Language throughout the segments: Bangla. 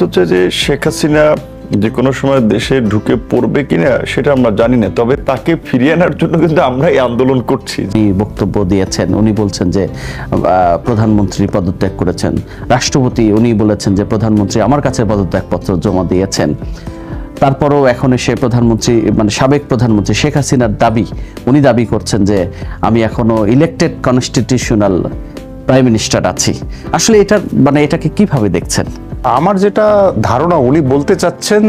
বলতে চাই যে শেখ হাসিনা যে কোনো সময় দেশে ঢুকে পড়বে কিনা সেটা আমরা জানি না, তবে তাকে ফিরিয়ে আনার জন্য কিন্তু আমরা এই আন্দোলন করছি। উনি বক্তব্য দিয়েছেন, উনি বলছেন যে প্রধানমন্ত্রী পদত্যাগ করেছেন। রাষ্ট্রপতি উনি বলেছেন যে, প্রধানমন্ত্রী আমার কাছে পদত্যাগপত্র জমা দিয়েছেন। তারপরও এখন এসে প্রধানমন্ত্রী মানে সাবেক প্রধানমন্ত্রী শেখ হাসিনার দাবি, উনি দাবি করছেন যে, আমি এখনও ইলেকটেড কনস্টিটিউশনাল প্রাইম মিনিস্টার আছি। আসলে এটা মানে এটাকে কীভাবে দেখছেন? আমার যেটা ধারণা উনি বলতে চাচ্ছেন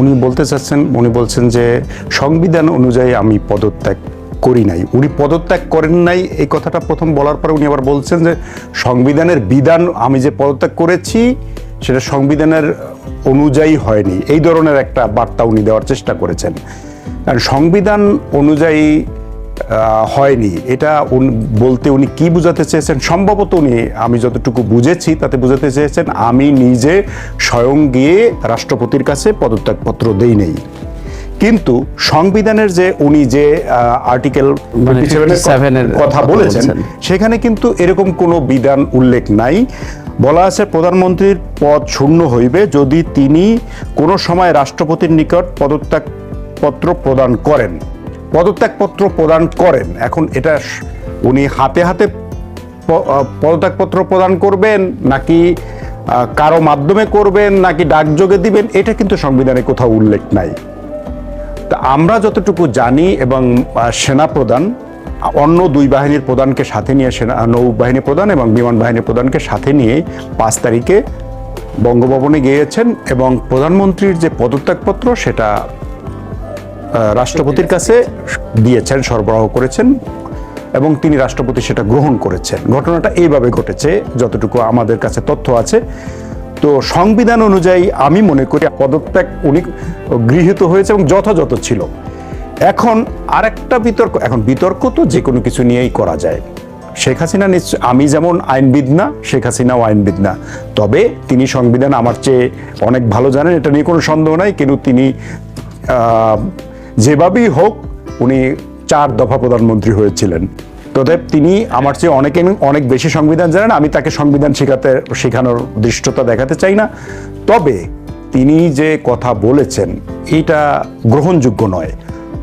উনি বলতে চাচ্ছেন, উনি বলছেন যে সংবিধান অনুযায়ী আমি পদত্যাগ করি নাই। উনি পদত্যাগ করেন নাই, এই কথাটা প্রথম বলার পরে উনি আবার বলছেন যে সংবিধানের বিধান আমি যে পদত্যাগ করেছি, সেটা সংবিধানের অনুযায়ী হয়নি। এই ধরনের একটা বার্তা উনি দেওয়ার চেষ্টা করেছেন। কারণ সংবিধান অনুযায়ী হয়নি। এটা বলতে উনি কি বুঝাতে চেয়েছেন? সম্ভবত উনি আমি যতটুকু বুঝেছি তাতে বুঝাতে চেয়েছেন আমি নিজে স্বয়ং গিয়ে রাষ্ট্রপতির কাছে পদত্যাগপত্র দেই নেই। কিন্তু সংবিধানের যে উনি যে আর্টিকেল মানে 57 এর কথা কথা বলেছেন সেখানে কিন্তু এরকম কোনো বিধান উল্লেখ নাই। বলা আছে প্রধানমন্ত্রীর পদ শূন্য হইবে যদি তিনি কোনো সময় রাষ্ট্রপতির নিকট পদত্যাগপত্র প্রদান করেন। পদত্যাগপত্র প্রদান করেন। এখন এটা উনি হাতে হাতে পদত্যাগপত্র প্রদান করবেন নাকি কারও মাধ্যমে করবেন নাকি ডাকযোগে দিবেন, এটা কিন্তু সংবিধানে কোথাও উল্লেখ নাই। তা আমরা যতটুকু জানি এবং সেনা প্রধান অন্য দুই বাহিনীর প্রধানকে সাথে নিয়ে সেনা, নৌবাহিনী প্রধান এবং বিমান বাহিনী প্রধানকে সাথে নিয়ে পাঁচ তারিখে বঙ্গভবনে গিয়েছেন এবং প্রধানমন্ত্রীর যে পদত্যাগপত্র সেটা রাষ্ট্রপতির কাছে দিয়েছেন সরবরাহ করেছেন এবং তিনি রাষ্ট্রপতি সেটা গ্রহণ করেছেন। ঘটনাটা এইভাবে ঘটেছে যতটুকু আমাদের কাছে তথ্য আছে। তো সংবিধান অনুযায়ী আমি মনে করি পদত্যাগ উনি গৃহীত হয়েছে এবং যথাযথ ছিল। এখন আরেকটা বিতর্ক এখন বিতর্ক তো যে কোনো কিছু নিয়েই করা যায়। শেখ হাসিনা নিশ্চয় আমি যেমন আইনবিদ না শেখ হাসিনাও আইনবিদ না। তবে তিনি সংবিধান আমার চেয়ে অনেক ভালো জানেন এটা নিয়ে কোনো সন্দেহ নাই কিন্তু তিনি যেভাবেই হোক, উনি চার দফা প্রধানমন্ত্রী হয়েছিলেন। তদেব তিনি আমার চেয়ে অনেক অনেক বেশি সংবিধান জানেন, আমি তাকে সংবিধান শেখাতে, শেখানোর দৃষ্টতা দেখাতে চাই না। তবে তিনি যে কথা বলেছেন, এটা গ্রহণযোগ্য নয়।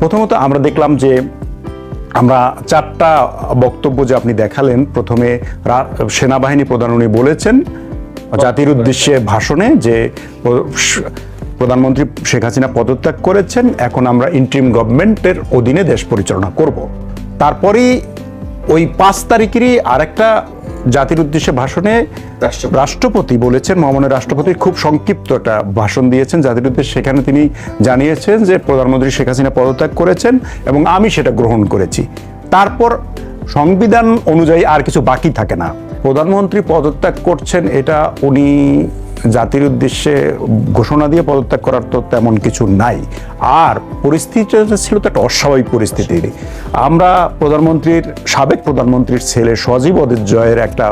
প্রথমত আমরা দেখলাম যে আমরা চারটা বক্তব্য যে আপনি দেখালেন, প্রথমে সেনাবাহিনী প্রধান উনি বলেছেন, জাতির উদ্দেশ্যে ভাষণে যে প্রধানমন্ত্রী শেখ হাসিনা পদত্যাগ করেছেন। এখন আমরা ইন্ট্রিম গভর্নমেন্টের অধীনে দেশ পরিচালনা করব। তারপরেই ওই পাঁচ তারিখেরই আরেকটা জাতির উদ্দেশ্যে ভাষণে রাষ্ট্রপতি বলেছেন মহামান্য রাষ্ট্রপতি খুব সংক্ষিপ্ত একটা ভাষণ দিয়েছেন। জাতির উদ্দেশ্যে সেখানে তিনি জানিয়েছেন যে প্রধানমন্ত্রী শেখ হাসিনা পদত্যাগ করেছেন এবং আমি সেটা গ্রহণ করেছি। তারপর সংবিধান অনুযায়ী আর কিছু বাকি থাকে না। প্রধানমন্ত্রী পদত্যাগ করছেন এটা উনি জাতির উদ্দেশ্যে ঘোষণা দিয়ে পদত্যাগ করার তো তেমন কিছু নাই। আর পরিস্থিতিটা ছিল তো একটা অস্বাভাবিক পরিস্থিতি আমরা প্রধানমন্ত্রীর, সাবেক প্রধানমন্ত্রীর ছেলে সজীব অদিত জয়ের একটা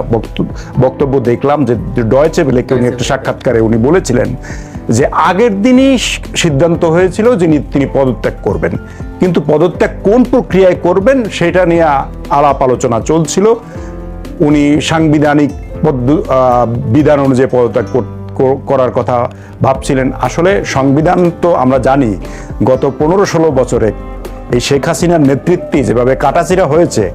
বক্তব্য দেখলাম যে ডয়েচে বেলেকে উনি একটা সাক্ষাৎকারে উনি বলেছিলেন যে আগের দিনই সিদ্ধান্ত হয়েছিল যিনি তিনি পদত্যাগ করবেন। কিন্তু পদত্যাগ কোন প্রক্রিয়ায় করবেন সেটা নিয়ে আলাপ আলোচনা চলছিল। উনি সাংবিধানিক বিধান অনুযায়ী পদত্যাগ কর- কর- করার কথা ভাবছিলেন। আসলে সংবিধান তো আমরা জানি, গত পনেরো ষোলো বছরে এই শেখ হাসিনার নেতৃত্বে যেভাবে কাটাচিরা হয়েছে,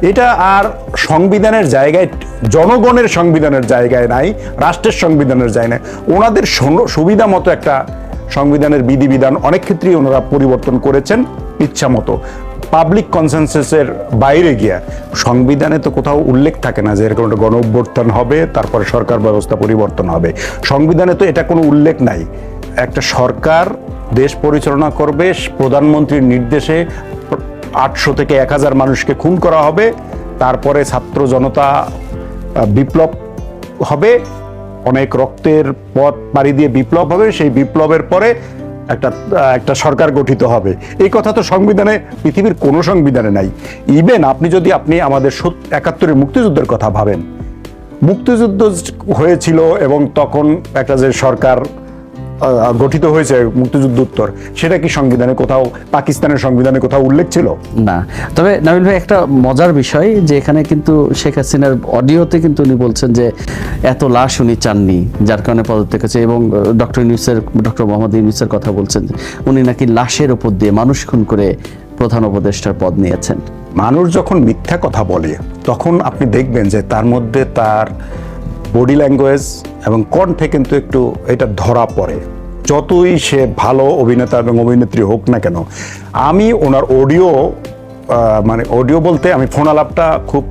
এটা আর সংবিধানের জায়গায়, জনগণের সংবিধানের জায়গায় নাই, রাষ্ট্রের সংবিধানের জায়গায় ওনাদের সুবিধা মতো একটা সংবিধানের বিধিবিধান অনেক ক্ষেত্রেই ওনারা পরিবর্তন করেছেন, ইচ্ছা মতো। পাবলিক কনসেনসাসের বাইরে গিয়া সংবিধানে তো কোথাও উল্লেখ থাকে না যে এরকম একটা গণ অভ্যুত্থান হবে, তারপরে সরকার ব্যবস্থা পরিবর্তন হবে। সংবিধানে তো এটা কোনো উল্লেখ নাই। একটা সরকার দেশ পরিচালনা করবে, প্রধানমন্ত্রীর নির্দেশে আটশো থেকে এক হাজার মানুষকে খুন করা হবে, তারপরে ছাত্র জনতা বিপ্লব হবে, অনেক রক্তের পথ পাড়ি দিয়ে বিপ্লব হবে, সেই বিপ্লবের পরে একটা একটা সরকার গঠিত হবে। এই কথা তো সংবিধানে, পৃথিবীর কোনো সংবিধানে নাই। ইভেন আপনি যদি আপনি আমাদের একাত্তরের মুক্তিযুদ্ধের কথা ভাবেন, মুক্তিযুদ্ধ হয়েছিল এবং তখন একটা যে সরকার গঠিত হয়েছে মুক্তিযুদ্ধ উত্তর সেটা কি সংবিধানে কোথাও পাকিস্তানের সংবিধানে কোথাও উল্লেখ ছিল? না। তবে নাবিল ভাই একটা মজার বিষয় যে এখানে কিন্তু শেখ হাসিনার অডিওতে কিন্তু উনি বলছেন যে এত লাশ উনি চাননি যার কারণে পদত্যাগ হয়েছে এবং ডক্টর ইউনুসের ডক্টর মোহাম্মদ ইউনুসের কথা বলছেন উনি নাকি লাশের উপর দিয়ে মানুষ খুন করে প্রধান উপদেষ্টার পদ নিয়েছেন। মানুষ যখন মিথ্যা কথা বলে তখন আপনি দেখবেন যে তার মধ্যে তার বডি ল্যাঙ্গুয়েজ এবং কণ্ঠে কিন্তু একটু এটা ধরা পড়ে। যতই সে ভালো অভিনেতা এবং অভিনেত্রী হোক না কেন, আমি ওনার অডিও মানে অডিও বলতে আমি ফোন আলাপটা খুব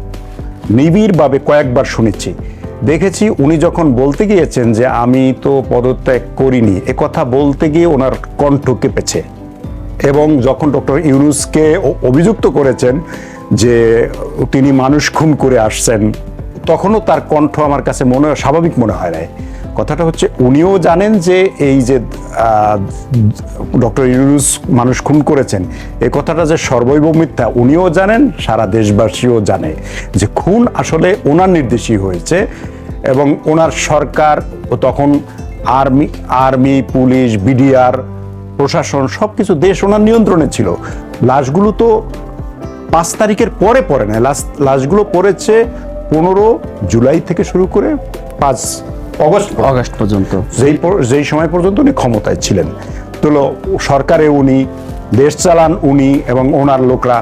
নিবিড়ভাবে কয়েকবার শুনেছি। দেখেছি উনি যখন বলতে গিয়েছেন যে আমি তো পদত্যাগ করিনি, এ কথা বলতে গিয়ে ওনার কণ্ঠ কেঁপেছে। এবং যখন ডক্টর ইউনুসকে অভিযুক্ত করেছেন যে তিনি মানুষ খুন করে আসছেন তখনও তার কণ্ঠ আমার কাছে মনে, স্বাভাবিক মনে হয় নাই। কথাটা হচ্ছে, উনিও জানেন যে এই যে ডক্টর ইউনুস মানুষ খুন করেছেন, এ কথাটা যে সর্বৈব মিথ্যা, উনিও জানেন, সারা দেশবাসীও জানে যে খুন আসলে ওনার নির্দেশই হয়েছে এবং ওনার সরকার ও তখন আর্মি আর্মি, পুলিশ, বিডিআর, প্রশাসন, সবকিছু দেশ ওনার নিয়ন্ত্রণে ছিল। লাশগুলো তো পাঁচ তারিখের পরে পড়ে না লাশ, লাশগুলো পড়েছে পনেরো জুলাই থেকে শুরু করে পাঁচ অগস্ট অগস্ট পর্যন্ত। যেই যেই সময় পর্যন্ত উনি ক্ষমতায় ছিলেন। তো সরকারে উনি দেশ চালান উনি এবং ওনার লোকরা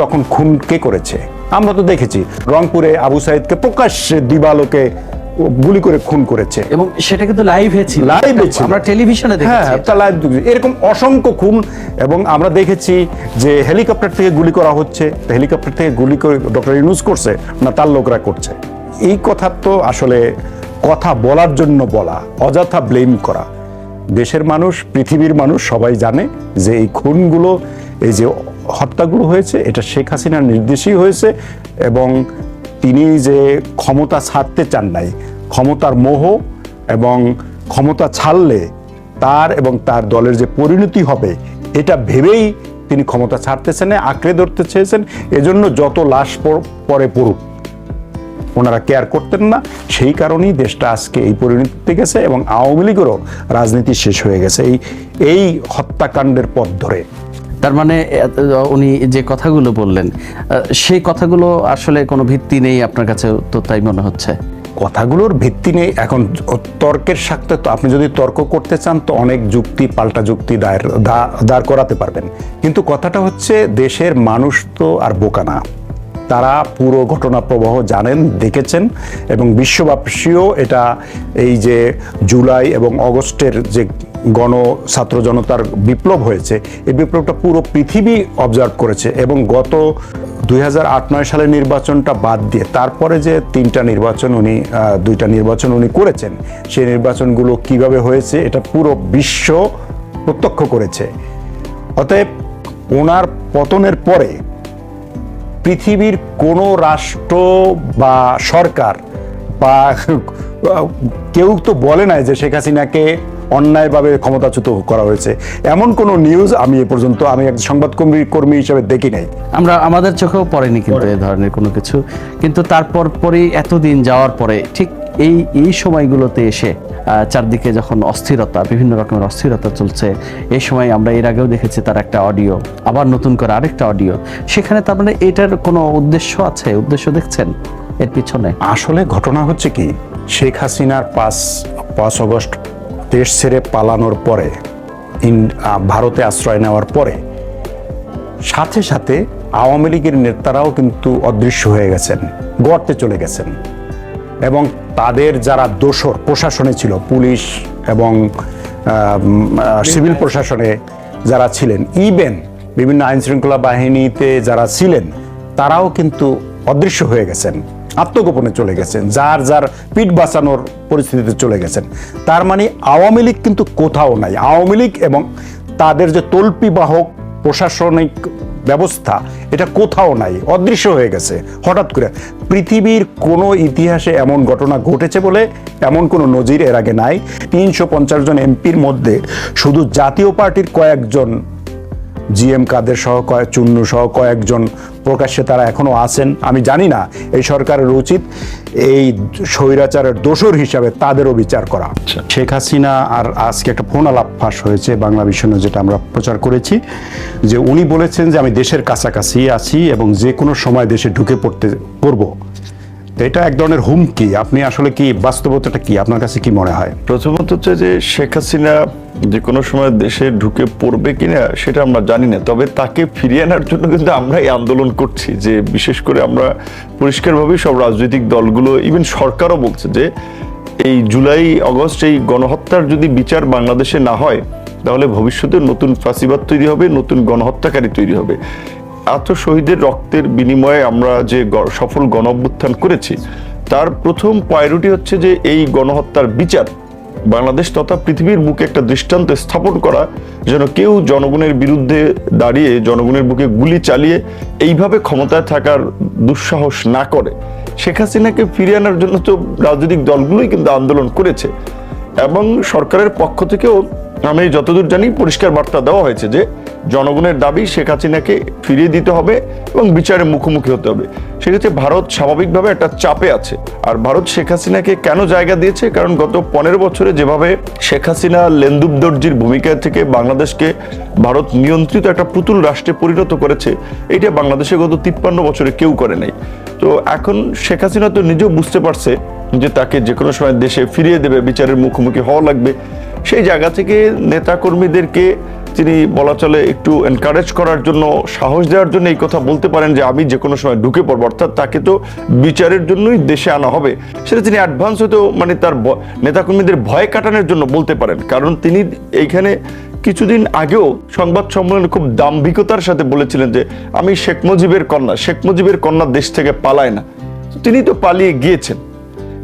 তখন খুন কে করেছে? আমরা তো দেখেছি। রংপুরে আবু সাইদকে প্রকাশ্যে দিবালোকে গুলি করে খুন করেছে। এবং সেটা কিন্তু লাইভ Live এ ছিল। আমরা টেলিভিশনে হ্যাঁ দেখেছি। তা live দেখেছি। এরকম অসংখ্য খুন এবং আমরা দেখেছি যে হেলিকপ্টার থেকে গুলি করা হচ্ছে। হেলিকপ্টার থেকে গুলি করে ডক্টর ইউনুস করছে না তার লোকরা করছে। এই কথা তো আসলে কথা বলার জন্য বলা অযথা ব্লেম করা। দেশের মানুষ পৃথিবীর মানুষ সবাই জানে যে এই খুনগুলো এই যে হত্যাগুলো হয়েছে এটা শেখ হাসিনার নির্দেশই হয়েছে এবং তিনি যে ক্ষমতা ছাড়তে চান নাই ক্ষমতার মোহ এবং ক্ষমতা ছাড়লে তার এবং তার দলের যে পরিণতি হবে, এটা ভেবেই তিনি ক্ষমতা ছাড়তেছেন, আঁকড়ে ধরতে চেয়েছেন। এজন্য যত লাশ পরে পড়ুক, ওনারা কেয়ার করতেন না। সেই কারণেই দেশটা আজকে এই পরিণতিতে গেছে এবং আওয়ামী লীগেরও রাজনীতি শেষ হয়ে গেছে। এই এই হত্যাকাণ্ডের পথ ধরে। তার মানে উনি যে কথাগুলো বললেন সেই কথাগুলো আসলে কোনো ভিত্তি নেই আপনার কাছে তো তাই মনে হচ্ছে? কথাগুলোর ভিত্তি নেই এখন তর্কের সাথে তো আপনি যদি তর্ক করতে চান, তো অনেক যুক্তি, পাল্টা যুক্তি দায়ের দাঁড় করাতে পারবেন। কিন্তু কথাটা হচ্ছে, দেশের মানুষ তো আর বোকা না। তারা পুরো ঘটনা প্রবাহ জানেন, দেখেছেন এবং বিশ্ববাসীও এটা এই যে জুলাই এবং অগস্টের যে গণ ছাত্র জনতার বিপ্লব হয়েছে, এই বিপ্লবটা পুরো পৃথিবী অবজার্ভ করেছে এবং গত দুই সালের নির্বাচনটা বাদ দিয়ে তারপরে যে তিনটা নির্বাচন উনি দুইটা নির্বাচন উনি করেছেন, সেই নির্বাচনগুলো কীভাবে হয়েছে এটা পুরো বিশ্ব প্রত্যক্ষ করেছে। অতএব ওনার পতনের পরে পৃথিবীর কোনো রাষ্ট্র বা সরকার বা কেউ তো বলে নাই যে শেখ হাসিনাকে অন্যায়ভাবে ক্ষমতাচ্যুত করা হয়েছে। এমন কোনো নিউজ আমি এ পর্যন্ত আমি এক সংবাদকর্মী কর্মী হিসেবে দেখি নাই। আমরা আমাদের চোখেও পড়েনি কিন্তু এই ধরনের কোনো কিছু। কিন্তু তারপর পরেই এতদিন যাওয়ার পরে ঠিক এই এই সময়গুলোতে এসে চারদিকে যখন অস্থিরতা বিভিন্ন রকমের অস্থিরতা চলছে এই সময় আমরা এর আগেও দেখেছি তার একটা অডিও আবার নতুন করে আরেকটা অডিও সেখানে তার মানে এটার কোনো উদ্দেশ্য আছে? উদ্দেশ্য দেখছেন এর পিছনে? আসলে ঘটনা হচ্ছে কি শেখ হাসিনার পাঁচ পাঁচ অগস্ট দেশ ছেড়ে পালানোর পরে, ইন- ভারতে আশ্রয় নেওয়ার পরে, সাথে সাথে আওয়ামী লীগের নেতারাও কিন্তু অদৃশ্য হয়ে গেছেন গর্তে চলে গেছেন। এবং তাদের যারা দোসর প্রশাসনে ছিল, পুলিশ এবং সিভিল প্রশাসনে যারা ছিলেন ইভেন বিভিন্ন আইন শৃঙ্খলা বাহিনীতে যারা ছিলেন, তারাও কিন্তু অদৃশ্য হয়ে গেছেন। আত্মগোপনে চলে গেছেন, যার যার পিঠ বাঁচানোর পরিস্থিতিতে চলে গেছেন। তার মানে আওয়ামী লীগ কিন্তু কোথাও নাই। আওয়ামী লীগ এবং তাদের যে তল্পি বাহক প্রশাসনিক ব্যবস্থা, এটা কোথাও নাই, অদৃশ্য হয়ে গেছে। হঠাৎ করে পৃথিবীর কোনো ইতিহাসে এমন ঘটনা ঘটেছে বলে এমন কোনো নজির এর আগে নাই। তিনশো পঞ্চাশ জন এমপির মধ্যে শুধু জাতীয় পার্টির কয়েকজন জি এম কাদের সহ কয়েক চুন্নু সহ কয়েকজন প্রকাশ্যে তারা এখনও আছেন। আমি জানি না এই সরকারের উচিত এই স্বৈরাচারের দোষর হিসাবে তাদেরও বিচার করা। শেখ হাসিনা আর আজকে একটা ফোন আলাপ ফাঁস হয়েছে বাংলা বিষয় যেটা আমরা প্রচার করেছি যে উনি বলেছেন যে আমি দেশের কাছাকাছি আছি এবং যে কোনো সময় দেশে ঢুকে পড়তে পড়ব। এটা এক ধরনের হুমকি। আপনি আসলে কি, বাস্তবতাটা কি? আপনার কাছে কি মনে হয়? প্রথমত হচ্ছে যে, শেখ হাসিনা যে কোনো সময় দেশে ঢুকে পড়বে কিনা, সেটা আমরা জানি না। তবে তাকে ফিরিয়ে আনার জন্য কিন্তু আমরা এই আন্দোলন করছি যে, বিশেষ করে আমরা পরিষ্কারভাবে সব রাজনৈতিক দলগুলো ইভেন সরকারও বলছে যে, এই জুলাই, অগস্ট এই গণহত্যার যদি বিচার বাংলাদেশে না হয়, তাহলে ভবিষ্যতে নতুন ফাঁসিবাদ তৈরি হবে, নতুন গণহত্যাকারী তৈরি হবে। এত শহীদের রক্তের বিনিময়ে আমরা যে সফল গণ করেছি, তার প্রথম প্রায়োরিটি হচ্ছে যে এই গণহত্যার বিচার, বাংলাদেশ তথা পৃথিবীর বুকে একটা দৃষ্টান্ত স্থাপন করা, যেন কেউ জনগণের বিরুদ্ধে দাঁড়িয়ে, জনগণের বুকে গুলি চালিয়ে এইভাবে ক্ষমতায় থাকার দুঃসাহস না করে। শেখ হাসিনাকে ফিরিয়ে আনার জন্য তো রাজনৈতিক দলগুলোই কিন্তু আন্দোলন করেছে এবং সরকারের পক্ষ থেকেও আমি যতদূর জানি পরিষ্কার বার্তা দেওয়া হয়েছে যে জনগণের দাবি শেখ হাসিনাকে ফিরিয়ে দিতে হবে এবং বিচারের মুখোমুখি হতে হবে। সেক্ষেত্রে ভারত স্বাভাবিকভাবে একটা চাপে আছে। আর ভারত শেখ হাসিনাকে কেন জায়গা দিয়েছে? কারণ গত পনেরো বছরে যেভাবে শেখ হাসিনা লেন্দুব দর্জির ভূমিকা থেকে বাংলাদেশকে ভারত নিয়ন্ত্রিত একটা পুতুল রাষ্ট্রে পরিণত করেছে, এটা বাংলাদেশে গত তিপ্পান্ন বছরে কেউ করে নাই। তো এখন শেখ হাসিনা তো নিজেও বুঝতে পারছে যে তাকে যে কোনো সময় দেশে ফিরিয়ে দেবে, বিচারের মুখোমুখি হওয়া লাগবে। সেই জায়গা থেকে নেতাকর্মীদেরকে তিনি বলা চলে একটু এনকারেজ করার জন্য, সাহস দেওয়ার জন্য এই কথা বলতে পারেন যে আমি যে কোনো সময় ঢুকে পড়ব। অর্থাৎ তাকে তো বিচারের জন্যই দেশে আনা হবে। সেটা তিনি অ্যাডভান্স হয়তো মানে তার নেতাকর্মীদের ভয় কাটানোর জন্য বলতে পারেন। কারণ তিনি এইখানে কিছুদিন আগেও সংবাদ সম্মেলনে খুব দাম্ভিকতার সাথে বলেছিলেন যে, আমি শেখ মুজিবের কন্যা, শেখ মুজিবের কন্যা দেশ থেকে পালায় না। তিনি তো পালিয়ে গিয়েছেন।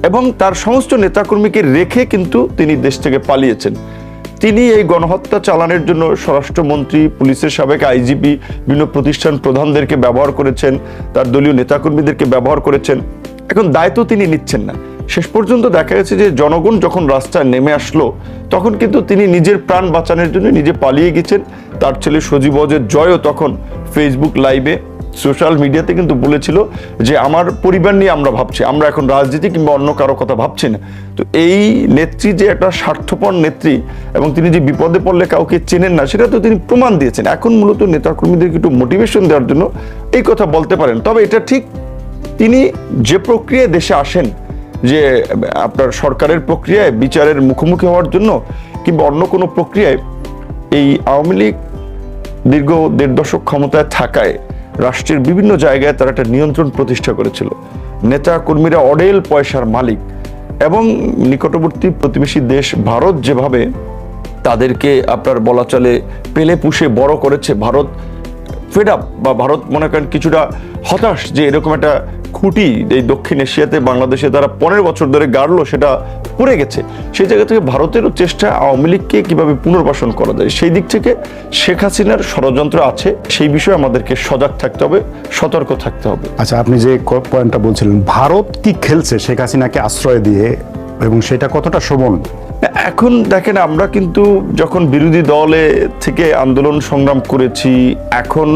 এবং তার সমস্ত নেতাকর্মীকে রেখে কিন্তু তিনি দেশ থেকে পালিয়েছেন। তিনি এই গণহত্যা চালানোর জন্য স্বরাষ্ট্রমন্ত্রী, পুলিশের সাবেক আইজিপি, বিভিন্ন প্রতিষ্ঠান প্রধানদেরকে ব্যবহার করেছেন, তার দলীয় নেতাকর্মীদেরকে ব্যবহার করেছেন। এখন দায়িত্ব তিনি নিচ্ছেন না। শেষ পর্যন্ত দেখা গেছে যে জনগণ যখন রাস্তায় নেমে আসলো, তখন কিন্তু তিনি নিজের প্রাণ বাঁচানোর জন্য নিজে পালিয়ে গেছেন। তার ছেলে সজীব অজের জয়ও তখন ফেসবুক লাইভে সোশ্যাল মিডিয়াতে কিন্তু বলেছিল যে আমার পরিবার নিয়ে আমরা ভাবছি, আমরা এখন রাজনীতি কিংবা অন্য কারও কথা ভাবছি না। তো এই নেত্রী যে একটা স্বার্থপর নেত্রী এবং তিনি যে বিপদে পড়লে কাউকে চেনেন না, সেটা তো তিনি প্রমাণ দিয়েছেন। এখন মূলত নেতাকর্মীদেরকে একটু মোটিভেশন দেওয়ার জন্য এই কথা বলতে পারেন। তবে এটা ঠিক তিনি যে প্রক্রিয়ায় দেশে আসেন, যে আপনার সরকারের প্রক্রিয়ায়, বিচারের মুখোমুখি হওয়ার জন্য কিংবা অন্য কোনো প্রক্রিয়ায়, এই আওয়ামী লীগ দীর্ঘ দেড় দশক ক্ষমতায় থাকায় রাষ্ট্রের বিভিন্ন জায়গায় তারা একটা নিয়ন্ত্রণ প্রতিষ্ঠা করেছিল। নেতা কর্মীরা অডেল পয়সার মালিক এবং নিকটবর্তী প্রতিবেশী দেশ ভারত যেভাবে তাদেরকে আপনার বলা চলে পেলে পুষে বড় করেছে, ভারত ফেড আপ বা ভারত মনে করেন কিছুটা হতাশ যে এরকম একটা খুঁটি এই দক্ষিণ এশিয়াতে বাংলাদেশে তারা পনেরো বছর ধরে গাড়লো, সেটা পড়ে গেছে। সেই জায়গা থেকে ভারতেরও চেষ্টা আওয়ামী লীগকে কীভাবে পুনর্বাসন করা যায়, সেই দিক থেকে শেখ হাসিনার ষড়যন্ত্র আছে, সেই বিষয়ে আমাদেরকে সজাগ থাকতে হবে, সতর্ক থাকতে হবে। আচ্ছা আপনি যে পয়েন্টটা বলছিলেন, ভারত কি খেলছে শেখ হাসিনাকে আশ্রয় দিয়ে, এবং সেটা কতটা শোভন? এখন দেখেন, আমরা কিন্তু যখন বিরোধী দলে থেকে আন্দোলন সংগ্রাম করেছি, এখন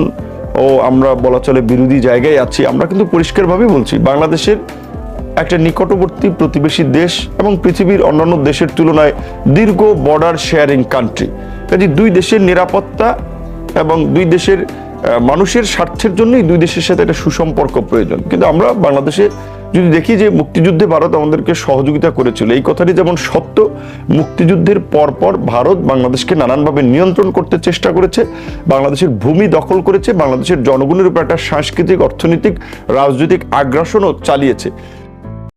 ও আমরা বলা চলে বিরোধী জায়গায় আছি, আমরা কিন্তু পরিষ্কারভাবে বলছি, বাংলাদেশের একটা নিকটবর্তী প্রতিবেশী দেশ এবং পৃথিবীর অন্যান্য দেশের তুলনায় দীর্ঘ বর্ডার শেয়ারিং কান্ট্রি কাজে দুই দেশের নিরাপত্তা এবং দুই দেশের মানুষের স্বার্থের জন্যই দুই দেশের সাথে একটা সুসম্পর্ক প্রয়োজন। কিন্তু আমরা বাংলাদেশে যদি দেখি যে মুক্তিযুদ্ধে ভারত আমাদেরকে সহযোগিতা করেছিল, এই কথাটি যেমন সত্য, মুক্তিযুদ্ধের পরপর ভারত বাংলাদেশকে নানানভাবে নিয়ন্ত্রণ করতে চেষ্টা করেছে, বাংলাদেশের ভূমি দখল করেছে, বাংলাদেশের জনগণের উপর একটা সাংস্কৃতিক, অর্থনৈতিক, রাজনৈতিক আগ্রাসনও চালিয়েছে।